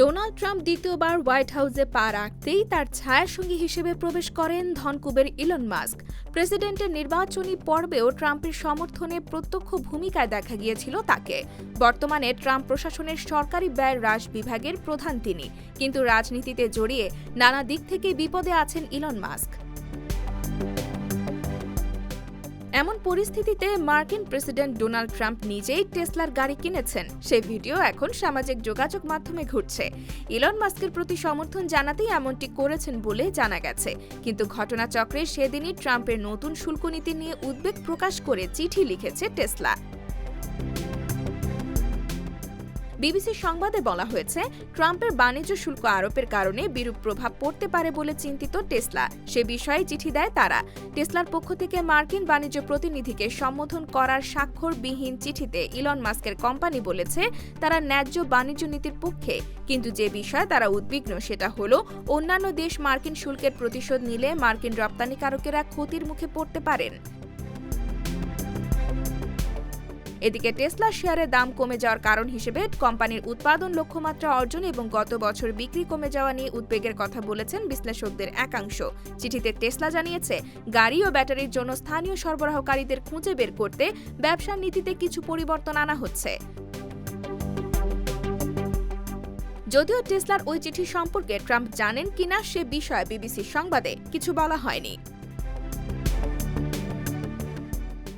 Donald Trump দ্বিতীয়বার white হাউসে পা রাখতেই তার ছায়াসঙ্গী হিসেবে প্রবেশ করেন ধনকুবের ইলন মাস্ক। প্রেসিডেন্টের নির্বাচনী পর্বেও ট্রাম্পের সমর্থনে প্রত্যক্ষ ভূমিকায় দেখা গিয়েছিল তাকে। বর্তমানে ট্রাম্প প্রশাসনের সরকারি ব্যয় হ্রাস বিভাগের প্রধান তিনি। কিন্তু রাজনীতিতে জড়িয়ে নানা দিক থেকে বিপদে আছেন ইলন মাস্ক। এমন পরিস্থিতিতে মার্কিন প্রেসিডেন্ট ডোনাল্ড ট্রাম্প নিজেই টেসলার গাড়ি কিনেছেন। সেই ভিডিও এখন সামাজিক যোগাযোগ মাধ্যমে ঘুরছে। ইলন মাস্কের প্রতি সমর্থন জানাতেই এমনটি করেছেন বলে জানা গেছে। কিন্তু ঘটনাচক্রে সেদিনই ট্রাম্পের নতুন শুল্ক নীতি নিয়ে উদ্বেগ প্রকাশ করে চিঠি লিখেছে টেসলা। বিবিসির সংবাদে বলা হয়েছে, ট্রাম্পের বাণিজ্য শুল্ক আরোপের কারণে বিরূপ প্রভাব পড়তে পারে বলে চিন্তিত টেসলা। সে বিষয়ে চিঠি দেয় তারা। টেসলার পক্ষ থেকে মার্কিন বাণিজ্য প্রতিনিধিকে সম্বোধন করার স্বাক্ষরবিহীন চিঠিতে ইলন মাস্কের কোম্পানি বলেছে, তারা ন্যায্য বাণিজ্য নীতির পক্ষে, কিন্তু যে বিষয়ে তারা উদ্বিগ্ন সেটা হলো, অন্যান্য দেশ মার্কিন শুল্কের প্রতিশোধ নিলে মার্কিন রপ্তানিকারকেরা ক্ষতির মুখে পড়তে পারেন। এদিকে টেসলা শেয়ারের দাম কমে যাওয়ার কারণ হিসেবে কোম্পানির উৎপাদন লক্ষ্যমাত্রা অর্জন এবং গত বছর বিক্রি কমে যাওয়া নিয়ে উদ্বেগের কথা বলেছেন বিশ্লেষকদের একাংশ। চিঠিতে টেসলা জানিয়েছে, গাড়ি ও ব্যাটারির জন্য স্থানীয় সরবরাহকারীদের খুঁজে বের করতে ব্যবসার নীতিতে কিছু পরিবর্তন আনা হচ্ছে। যদিও টেসলার ওই চিঠি সম্পর্কে ট্রাম্প জানেন কিনা সে বিষয়ে বিবিসির সংবাদে কিছু বলা হয়নি।